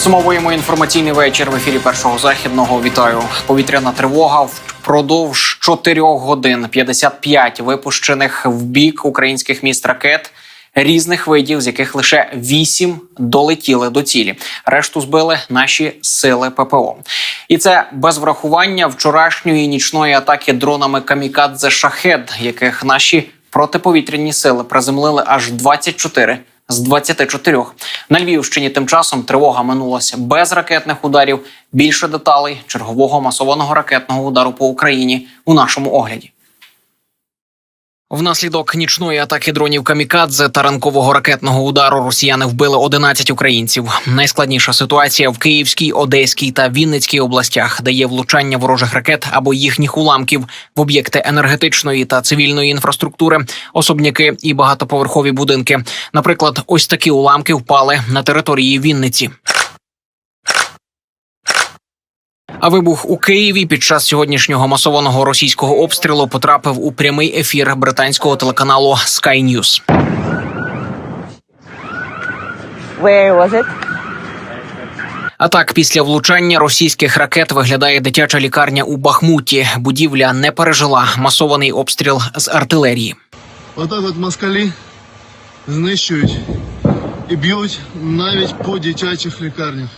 Підсумовуємо інформаційний вечір в ефірі першого західного. Вітаю. Повітряна тривога впродовж 4 годин 55 випущених в бік українських міст ракет різних видів, з яких лише 8 долетіли до цілі. Решту збили наші сили ППО. І це без врахування вчорашньої нічної атаки дронами камікадзе шахед, яких наші протиповітряні сили приземлили аж 24 з 24. На Львівщині тим часом тривога минулася без ракетних ударів. Більше деталей чергового масованого ракетного удару по Україні у нашому огляді. Внаслідок нічної атаки дронів камікадзе та ранкового ракетного удару росіяни вбили 11 українців. Найскладніша ситуація в Київській, Одеській та Вінницькій областях, де є влучання ворожих ракет або їхніх уламків в об'єкти енергетичної та цивільної інфраструктури, особняки і багатоповерхові будинки. Наприклад, ось такі уламки впали на території Вінниці. А вибух у Києві під час сьогоднішнього масованого російського обстрілу потрапив у прямий ефір британського телеканалу Sky News. Where was it? А так, після влучання російських ракет виглядає дитяча лікарня у Бахмуті. Будівля не пережила масований обстріл з артилерії. Отак от москалі знищують і б'ють навіть по дитячих лікарнях.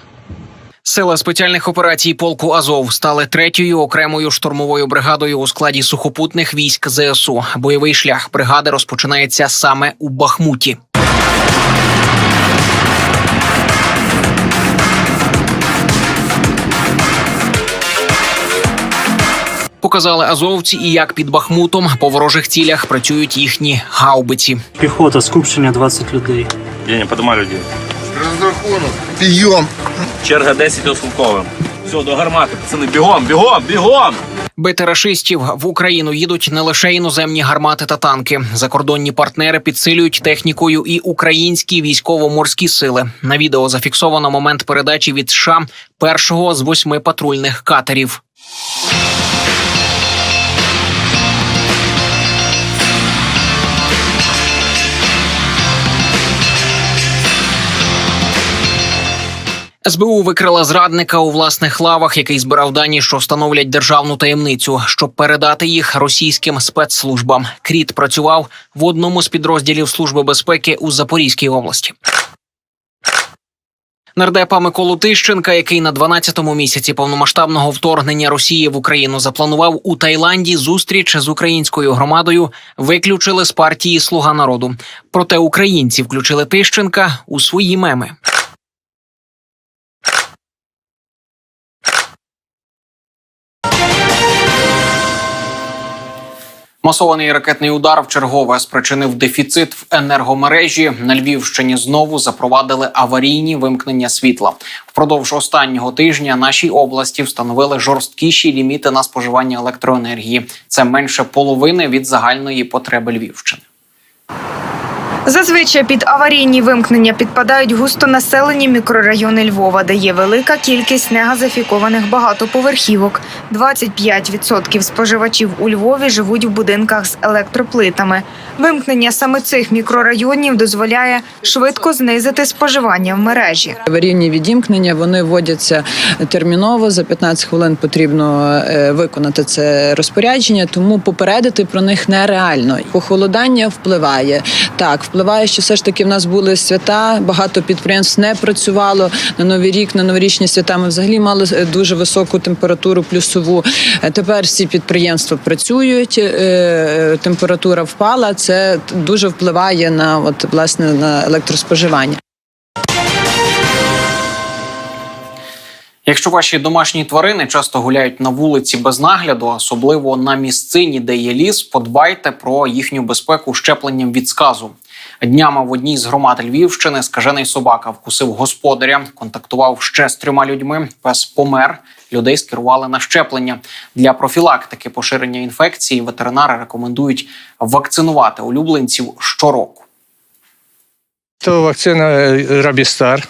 Сили спеціальних операцій полку Азов стали третьою окремою штурмовою бригадою у складі сухопутних військ ЗСУ. Бойовий шлях бригади розпочинається саме у Бахмуті. Показали азовці і як під Бахмутом по ворожих цілях працюють їхні гаубиці. Піхота, скупчення 20 людей. Деня, подимай людей. Розрахунок. Підйом. Черга 10 осколковим. Все, до гармати, пацани, бігом, бігом, бігом! Бити рашистів в Україну їдуть не лише іноземні гармати та танки. Закордонні партнери підсилюють технікою і українські військово-морські сили. На відео зафіксовано момент передачі від США першого з восьми патрульних катерів. СБУ викрила зрадника у власних лавах, який збирав дані, що становлять державну таємницю, щоб передати їх російським спецслужбам. Кріт працював в одному з підрозділів Служби безпеки у Запорізькій області. Нардепа Миколу Тищенка, який на 12-му місяці повномасштабного вторгнення Росії в Україну запланував у Таїланді зустріч з українською громадою, виключили з партії Слуга народу. Проте українці включили Тищенка у свої меми. Масований ракетний удар в чергове спричинив дефіцит в енергомережі. На Львівщині знову запровадили аварійні вимкнення світла. Впродовж останнього тижня нашій області встановили жорсткіші ліміти на споживання електроенергії. Це менше половини від загальної потреби Львівщини. Зазвичай під аварійні вимкнення підпадають густонаселені мікрорайони Львова, де є велика кількість негазифікованих багатоповерхівок. 25% споживачів у Львові живуть в будинках з електроплитами. Вимкнення саме цих мікрорайонів дозволяє швидко знизити споживання в мережі. Аварійні відімкнення вони вводяться терміново. За 15 хвилин потрібно е, виконати це розпорядження, тому попередити про них нереально. Похолодання впливає так. Впливає, що все ж таки в нас були свята. Багато підприємств не працювало на новий рік. На новорічні свята ми взагалі мали е, дуже високу температуру плюсову. Е, Тепер всі підприємства працюють. е, Температура впала. Це дуже впливає на от власне на електроспоживання. Якщо ваші домашні тварини часто гуляють на вулиці без нагляду, особливо на місцині, де є ліс, подбайте про їхню безпеку щепленням від сказу. Днями в одній з громад Львівщини скажений собака вкусив господаря, контактував ще з трьома людьми. Пес помер. Людей скерували на щеплення для профілактики поширення інфекції. Ветеринари рекомендують вакцинувати улюбленців щороку. То вакцина е, Рабістар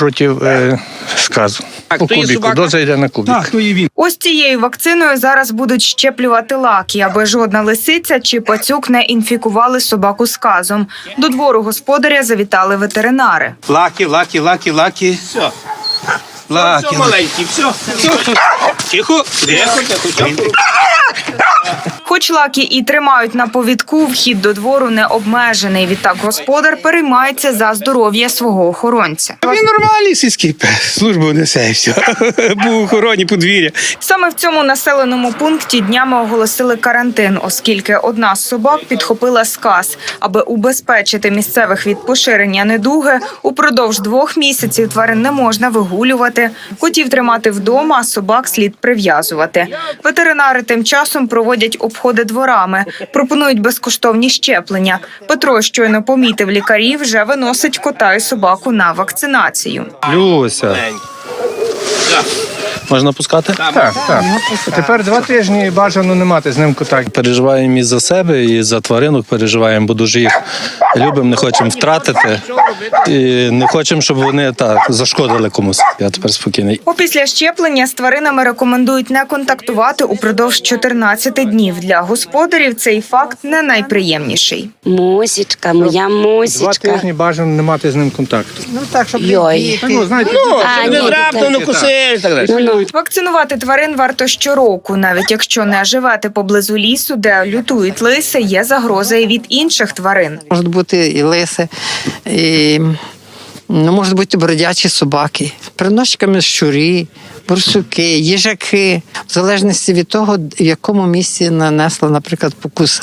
проти е, сказу. У кубіку. Доза йде на кубік. Ось цією вакциною зараз будуть щеплювати лаки, аби жодна лисиця чи пацюк не інфікували собаку сказом. До двору господаря завітали ветеринари. Лаки, лаки, лаки, лаки. Все. Все, маленький, все. Тихо, тихо, тихо, тихо. Хоч лакі і тримають на повідку, вхід до двору не обмежений. Відтак господар переймається за здоров'я свого охоронця. Він нормальний сільський пес, службу несе і все. Був у охороні подвір'я. Саме в цьому населеному пункті днями оголосили карантин, оскільки одна з собак підхопила сказ. Аби убезпечити місцевих від поширення недуги, упродовж двох місяців тварин не можна вигулювати. Котів тримати вдома, а собак слід прив'язувати. Ветеринари тим часом проводять обходи дворами, пропонують безкоштовні щеплення. Петро щойно помітив лікарів, вже виносить кота і собаку на вакцинацію. Люся. Можна пускати? Так, так. Тепер два тижні бажано не мати з ним контакту. Переживаємо і за себе, і за тваринок переживаємо, бо дуже їх любимо, не хочемо втратити. І не хочемо, щоб вони так зашкодили комусь. Я тепер спокійний. Опісля щеплення з тваринами рекомендують не контактувати упродовж 14 днів. Для господарів цей факт не найприємніший. Мусічка, моя Два тижні бажано не мати з ним контакту. Йой. Ну, знаєте, А, ні, Раптом не кусиш і так далі. Ну, ну. Вакцинувати тварин варто щороку, навіть якщо не живете поблизу лісу, де лютують лиси, є загроза і від інших тварин. Можуть бути і лиси, і ну, можуть бути бродячі собаки, приносчиками щурі, борсуки, їжаки, в залежності від того, в якому місці нанесла, наприклад, покус.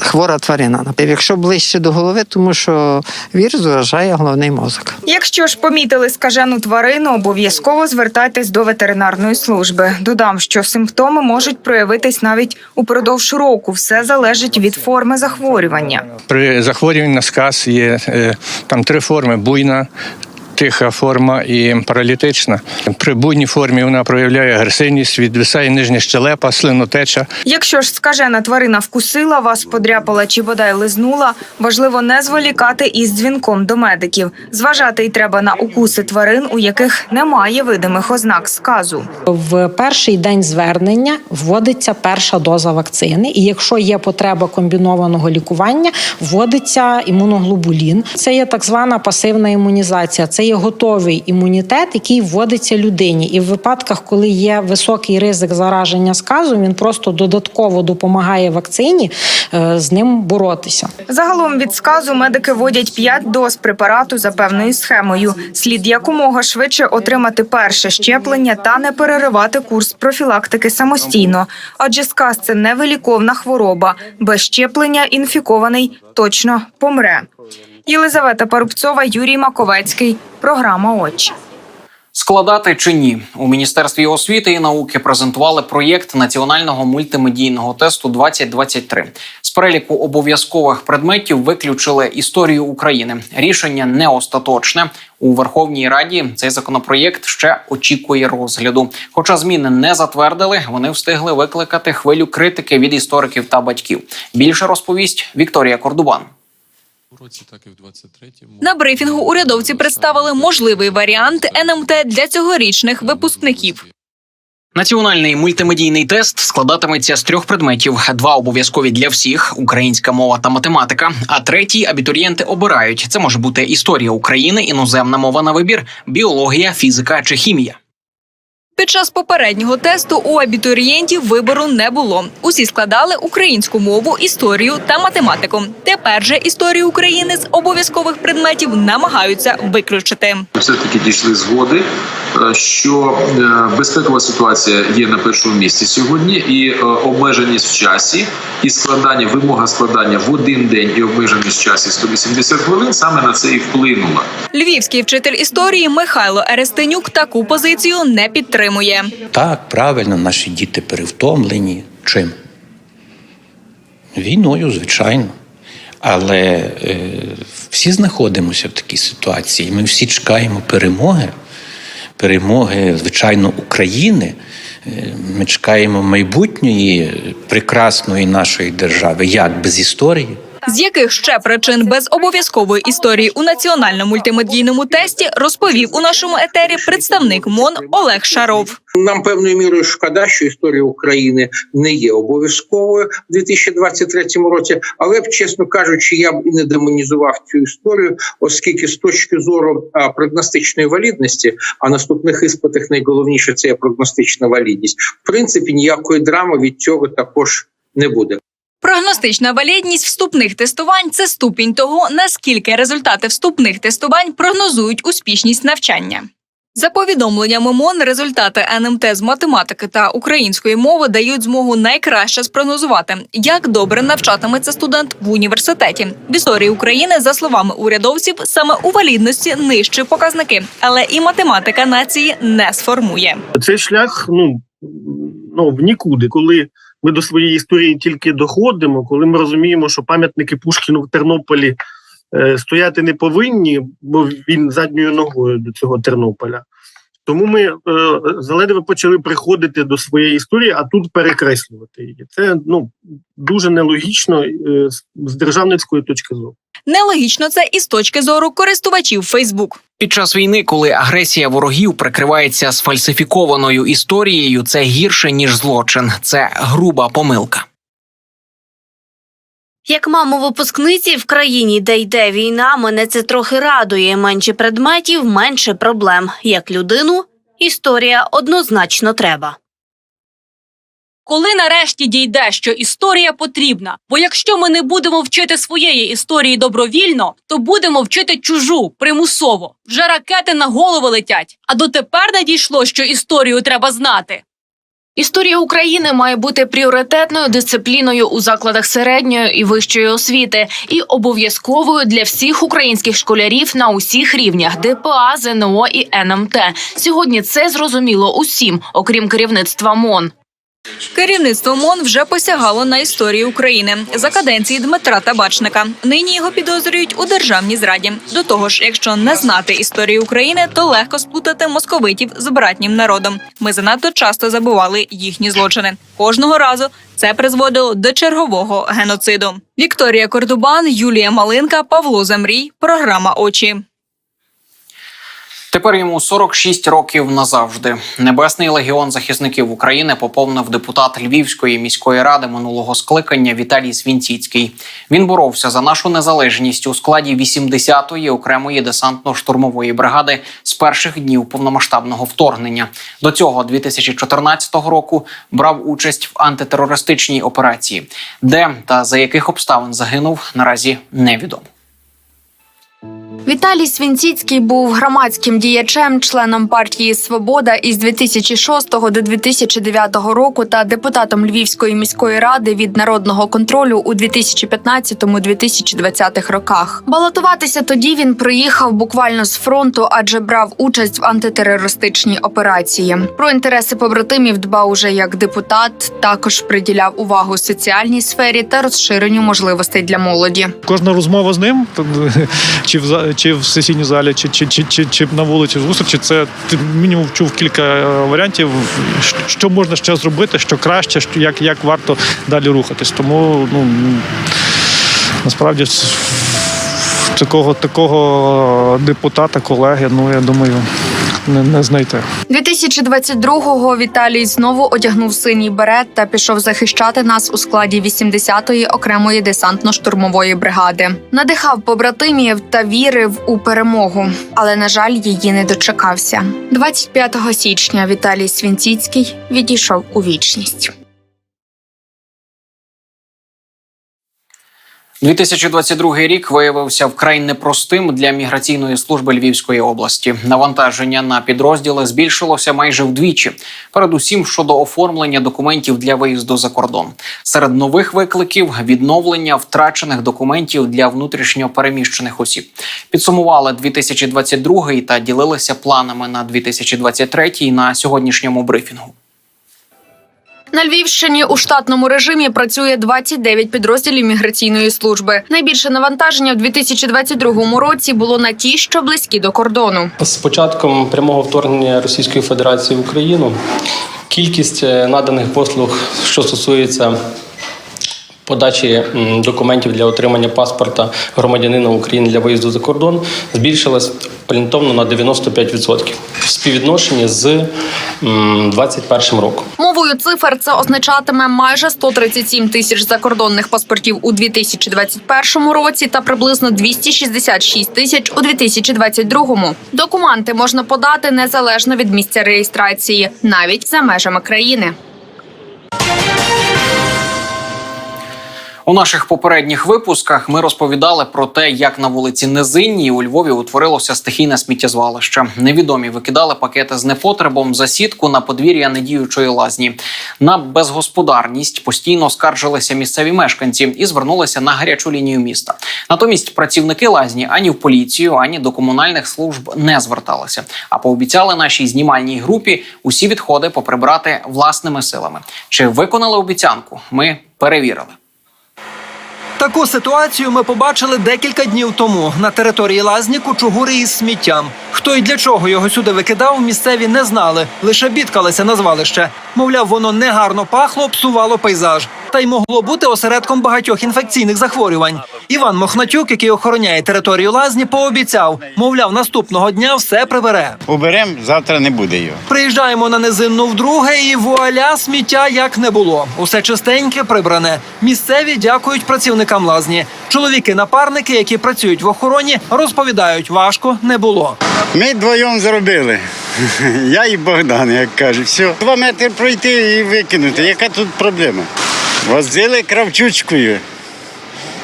Хвора тварина. Якщо ближче до голови, тому що вірус вражає головний мозок. Якщо ж помітили скажену тварину, обов'язково звертайтесь до ветеринарної служби. Додам, що симптоми можуть проявитись навіть упродовж року. Все залежить від форми захворювання. При захворюванні на сказ є е, там три форми: буйна, тиха форма і паралітична. При буйній формі вона проявляє агресивність, відвисає нижня щелепа, слинотеча. Якщо ж скажена тварина вкусила, вас подряпала чи бодай лизнула, важливо не зволікати із дзвінком до медиків. Зважати й треба на укуси тварин, у яких немає видимих ознак сказу. В перший день звернення вводиться перша доза вакцини, і якщо є потреба комбінованого лікування, вводиться імуноглобулін. Це є так звана пасивна імунізація. Це є готовий імунітет, який вводиться людині. І в випадках, коли є високий ризик зараження сказом, він просто додатково допомагає вакцині е, з ним боротися. Загалом від сказу медики вводять 5 доз препарату за певною схемою. Слід якомога швидше отримати перше щеплення та не переривати курс профілактики самостійно. Адже сказ це невиліковна хвороба. Без щеплення інфікований точно помре. Єлизавета Парубцова, Юрій Маковецький. Програма Очі. Складати чи ні у міністерстві освіти і науки презентували проєкт національного мультимедійного тесту 2023. З переліку обов'язкових предметів виключили історію України. Рішення не остаточне у Верховній Раді. Цей законопроєкт ще очікує розгляду. Хоча зміни не затвердили, вони встигли викликати хвилю критики від істориків та батьків. Більше розповість Вікторія Кордубан. На брифінгу урядовці представили можливий варіант НМТ для цьогорічних випускників. Національний мультимедійний тест складатиметься з трьох предметів: два обов'язкові для всіх українська мова та математика. А третій абітурієнти обирають. Це може бути історія України, іноземна мова на вибір, біологія, фізика чи хімія. Під час попереднього тесту у абітурієнтів вибору не було. Усі складали українську мову, історію та математику. Тепер же історію України з обов'язкових предметів намагаються виключити. все таки дійшли згоди, е, що е, безпекова ситуація є на першому місці сьогодні, і е, обмеженість в часі, і складання вимога складання в один день і обмеженість в часі 180 хвилин саме на це і вплинула. Львівський вчитель історії Михайло Ерестенюк таку позицію не підтримує. Так, правильно, наші діти перевтомлені. Чим? Війною, звичайно. Але е, всі знаходимося в такій ситуації. Ми всі чекаємо перемоги, перемоги, звичайно, України. Е, Ми чекаємо майбутньої прекрасної нашої держави. Як без історії? З яких ще причин без обов'язкової історії у національному мультимедійному тесті розповів у нашому етері представник МОН Олег Шаров. Нам певною мірою шкода, що історія України не є обов'язковою в 2023 році. Але б, чесно кажучи, я б і не демонізував цю історію, оскільки з точки зору прогностичної валідності, а наступних іспитах найголовніше це є прогностична валідність. В принципі, ніякої драми від цього також не буде. Прогностична валідність вступних тестувань це ступінь того, наскільки результати вступних тестувань прогнозують успішність навчання. За повідомленнями МОН, результати НМТ з математики та української мови дають змогу найкраще спрогнозувати, як добре навчатиметься студент в університеті. В історії України, за словами урядовців, саме у валідності нижчі показники, але і математика нації не сформує. Цей шлях ну, ну в нікуди, коли ми до своєї історії тільки доходимо, коли ми розуміємо, що пам'ятники Пушкіну в Тернополі е, стояти не повинні, бо він задньою ногою до цього Тернополя. Тому ми е, заледве почали приходити до своєї історії, а тут перекреслювати її. Це ну дуже нелогічно е, з- державницької точки зору. Нелогічно це і з точки зору користувачів Фейсбук. Під час війни, коли агресія ворогів прикривається сфальсифікованою історією, це гірше ніж злочин. Це груба помилка. Як маму випускниці в країні, де йде війна, мене це трохи радує. Менше предметів, менше проблем. Як людину, історія однозначно треба. Коли нарешті дійде, що історія потрібна, бо якщо ми не будемо вчити своєї історії добровільно, то будемо вчити чужу примусово. Вже ракети на голови летять. А дотепер не дійшло, що історію треба знати. Історія України має бути пріоритетною дисципліною у закладах середньої і вищої освіти і обов'язковою для всіх українських школярів на усіх рівнях ДПА, ЗНО і НМТ. Сьогодні це зрозуміло усім, окрім керівництва МОН. Керівництво МОН вже посягало на історію України за каденції Дмитра Табачника. Нині його підозрюють у державній зраді. До того ж, якщо не знати історію України, то легко сплутати московитів з братнім народом. Ми занадто часто забували їхні злочини. Кожного разу це призводило до чергового геноциду. Вікторія Кордубан, Юлія Малинка, Павло Замрій. Програма Очі. Тепер йому 46 років назавжди. Небесний легіон захисників України поповнив депутат Львівської міської ради минулого скликання Віталій Свінціцький. Він боровся за нашу незалежність у складі 80-ї окремої десантно-штурмової бригади з перших днів повномасштабного вторгнення. До цього 2014 року брав участь в антитерористичній операції, де та за яких обставин загинув наразі невідомо. Віталій Свінціцький був громадським діячем, членом партії Свобода із 2006 до 2009 року та депутатом Львівської міської ради від народного контролю у 2015-2020 роках. Балотуватися тоді він приїхав буквально з фронту, адже брав участь в антитерористичній операції. Про інтереси побратимів дбав уже як депутат, також приділяв увагу соціальній сфері та розширенню можливостей для молоді. Кожна розмова з ним, чи в чи в сесійній залі, чи, чи, чи, чи, чи на вулиці зустрічі, це ти мінімум чув кілька е, варіантів, що- можна ще зробити, що краще, що як, як варто далі рухатись. Тому ну насправді такого такого депутата, колеги, ну я думаю, не, не знайти. 2022-го Віталій знову одягнув синій берет та пішов захищати нас у складі 80-ї окремої десантно-штурмової бригади. Надихав побратимів та вірив у перемогу, але на жаль, її не дочекався. 25 січня Віталій Свінціцький відійшов у вічність. 2022 рік виявився вкрай непростим для міграційної служби Львівської області. Навантаження на підрозділи збільшилося майже вдвічі, передусім щодо оформлення документів для виїзду за кордон. Серед нових викликів відновлення втрачених документів для внутрішньо переміщених осіб. Підсумували 2022 та ділилися планами на 2023 на сьогоднішньому брифінгу. На Львівщині у штатному режимі працює 29 підрозділів міграційної служби. Найбільше навантаження в 2022 році було на ті, що близькі до кордону. З початком прямого вторгнення Російської Федерації в Україну кількість е, наданих послуг, що стосується подачі документів для отримання паспорта громадянина України для виїзду за кордон збільшилась орієнтовно на 95% в співвідношенні з м, 2021 роком. Мовою цифр це означатиме майже 137 тисяч закордонних паспортів у 2021 році та приблизно 266 тисяч у 2022. Документи можна подати незалежно від місця реєстрації, навіть за межами країни. У наших попередніх випусках ми розповідали про те, як на вулиці Низинній у Львові утворилося стихійне сміттєзвалище. Невідомі викидали пакети з непотребом за сітку на подвір'я недіючої лазні. На безгосподарність постійно скаржилися місцеві мешканці і звернулися на гарячу лінію міста. Натомість працівники лазні ані в поліцію, ані до комунальних служб не зверталися. А пообіцяли нашій знімальній групі усі відходи поприбрати власними силами. Чи виконали обіцянку? Ми перевірили. Таку ситуацію ми побачили декілька днів тому на території лазні кучугури із сміттям. Хто і для чого його сюди викидав, місцеві не знали, лише бідкалися на звалище. Мовляв, воно негарно пахло, псувало пейзаж. Та й могло бути осередком багатьох інфекційних захворювань. Іван Мохнатюк, який охороняє територію лазні, пообіцяв, мовляв, наступного дня все прибере. Уберемо, завтра не буде його. Приїжджаємо на низинну вдруге, і вуаля сміття як не було. Усе чистеньке, прибране. Місцеві дякують працівникам лазні. Чоловіки-напарники, які працюють в охороні, розповідають, важко не було. Ми вдвоєм зробили. Я і Богдан, як кажуть. Все. Два метри пройти і викинути. Яка тут проблема? Возили кравчучкою.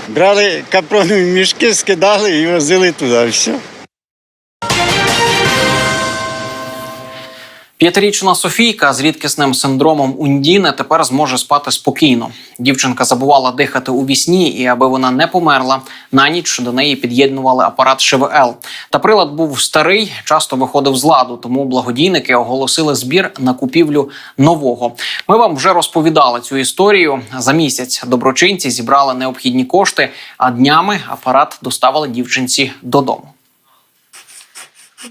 Брали капронові мішки, скидали і возили туди. Все. П'ятирічна Софійка з рідкісним синдромом Ундіне тепер зможе спати спокійно. Дівчинка забувала дихати у вісні, і аби вона не померла, на ніч до неї під'єднували апарат ШВЛ. Та прилад був старий, часто виходив з ладу, тому благодійники оголосили збір на купівлю нового. Ми вам вже розповідали цю історію. За місяць доброчинці зібрали необхідні кошти, а днями апарат доставили дівчинці додому.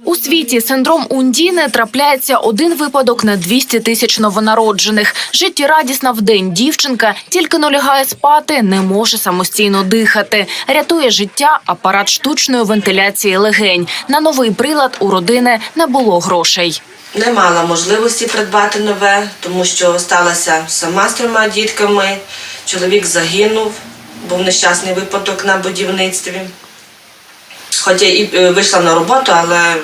У світі синдром Ундіни трапляється один випадок на 200 тисяч новонароджених. Життєрадісна вдень дівчинка тільки но лягає спати, не може самостійно дихати. Рятує життя апарат штучної вентиляції легень. На новий прилад у родини не було грошей. Не мала можливості придбати нове, тому що сталася сама з трьома дітками. Чоловік загинув, був нещасний випадок на будівництві. Хоча і е, вийшла на роботу, але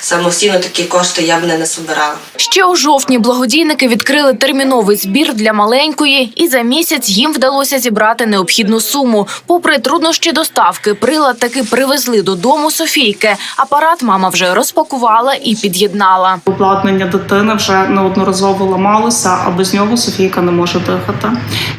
самостійно такі кошти я б не насобирала. Ще у жовтні благодійники відкрили терміновий збір для маленької, і за місяць їм вдалося зібрати необхідну суму. Попри труднощі доставки, прилад таки привезли додому Софійки. Апарат мама вже розпакувала і під'єднала. Обладнання дитини вже неодноразово ламалося, а без нього Софійка не може дихати.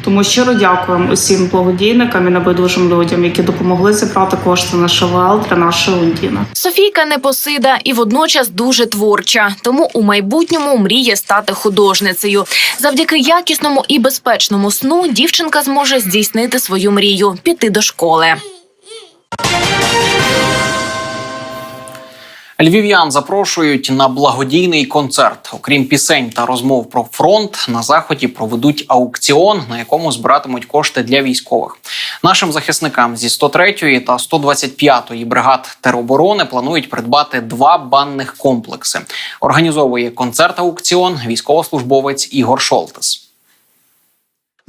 Тому щиро дякуємо усім благодійникам і небайдужим людям, які допомогли зібрати кошти на ШВЛ для нашої Ундіни. Софійка непосида і водночас дуже творча, тому у майбутньому мріє стати художницею. Завдяки якісному і безпечному сну дівчинка зможе здійснити свою мрію піти до школи. Львів'ян запрошують на благодійний концерт. Окрім пісень та розмов про фронт, на заході проведуть аукціон, на якому збиратимуть кошти для військових. Нашим захисникам зі 103-ї та 125-ї бригад тероборони планують придбати два банних комплекси. Організовує концерт аукціон військовослужбовець Ігор Шолтес.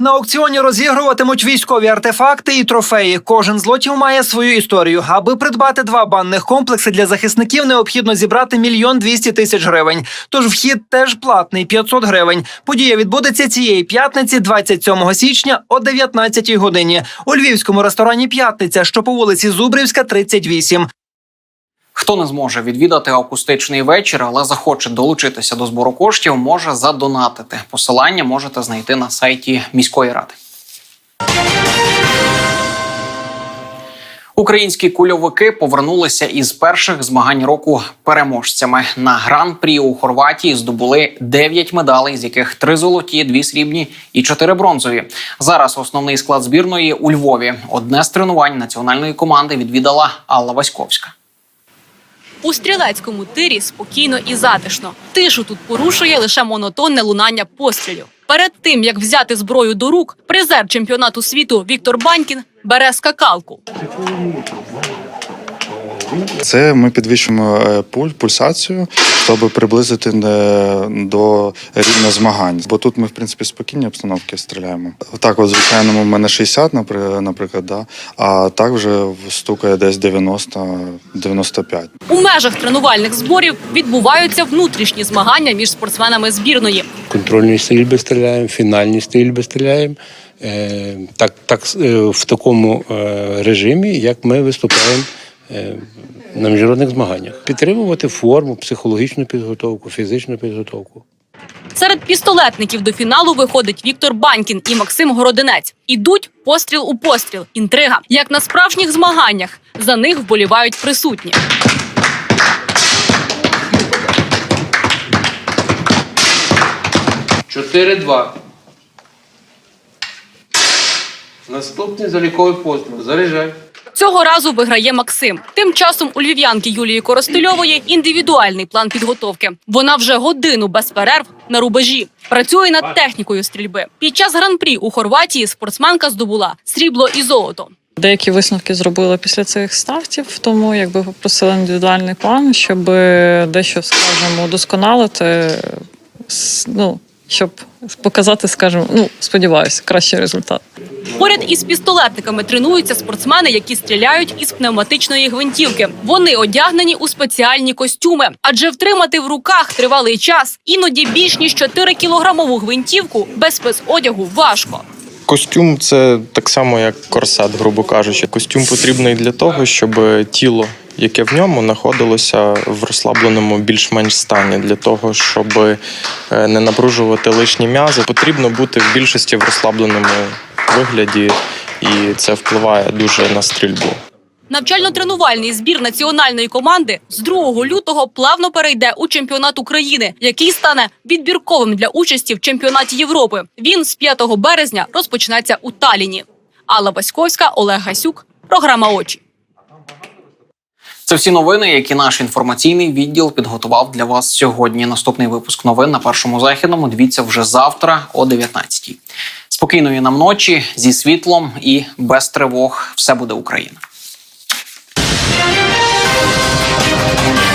На аукціоні розігруватимуть військові артефакти і трофеї. Кожен з лотів має свою історію. Аби придбати два банних комплекси для захисників, необхідно зібрати мільйон двісті тисяч гривень. Тож вхід теж платний 500 гривень. Подія відбудеться цієї п'ятниці, 27 січня о 19 годині у львівському ресторані П'ятниця, що по вулиці Зубрівська, 38. Хто не зможе відвідати акустичний вечір, але захоче долучитися до збору коштів, може задонатити. Посилання можете знайти на сайті міської ради. Українські кульовики повернулися із перших змагань року переможцями. На гран-прі у Хорватії здобули 9 медалей, з яких 3 золоті, 2 срібні і 4 бронзові. Зараз основний склад збірної у Львові. Одне з тренувань національної команди відвідала Алла Васьковська. У стрілецькому тирі спокійно і затишно. Тишу тут порушує лише монотонне лунання пострілів. Перед тим як взяти зброю до рук, призер чемпіонату світу Віктор Банькін бере скакалку. Це ми підвищуємо е, пуль, пульсацію, щоб приблизити е, до рівня змагань. Бо тут ми, в принципі, спокійні обстановки стріляємо. Так, от звичайному в мене 60, напри- наприклад, да, а так вже стукає десь 90-95. У межах тренувальних зборів відбуваються внутрішні змагання між спортсменами збірної. контрольні стрільби стріляємо, фінальні стрільби стріляємо. Е, Так, так, в такому режимі, як ми виступаємо на міжнародних змаганнях. Підтримувати форму, психологічну підготовку, фізичну підготовку. Серед пістолетників до фіналу виходить Віктор Банькін і Максим Городинець. Ідуть постріл у постріл. Інтрига. Як на справжніх змаганнях. За них вболівають присутні. Чотири-два. Наступний заліковий постріл. Заряджай. Цього разу виграє Максим. Тим часом у львів'янки Юлії Коростельової індивідуальний план підготовки. Вона вже годину без перерв на рубежі. Працює над технікою стрільби. Під час гран-прі у Хорватії спортсменка здобула срібло і золото. Деякі висновки зробила після цих стартів, тому якби попросила індивідуальний план, щоб дещо, скажімо, удосконалити, ну, щоб показати, скажімо, ну, сподіваюся, кращий результат. Поряд із пістолетниками тренуються спортсмени, які стріляють із пневматичної гвинтівки. Вони одягнені у спеціальні костюми, адже втримати в руках тривалий час, іноді більш ніж 4 кілограмову гвинтівку без спецодягу важко. Костюм це так само, як корсет, грубо кажучи. Костюм потрібний для того, щоб тіло, яке в ньому, знаходилося в розслабленому більш-менш стані. Для того, щоб е, не напружувати лишні м'язи, потрібно бути в більшості в розслабленому вигляді, і це впливає дуже на стрільбу. Навчально-тренувальний збір національної команди з 2 лютого плавно перейде у чемпіонат України, який стане відбірковим для участі в чемпіонаті Європи. Він з 5 березня розпочнеться у Таліні. Алла Баськовська, Олег Гасюк. Програма очі. Це всі новини, які наш інформаційний відділ підготував для вас сьогодні. Наступний випуск новин на першому західному. Дивіться вже завтра о 19-й. Спокійної нам ночі зі світлом і без тривог. Все буде Україна. Thank you.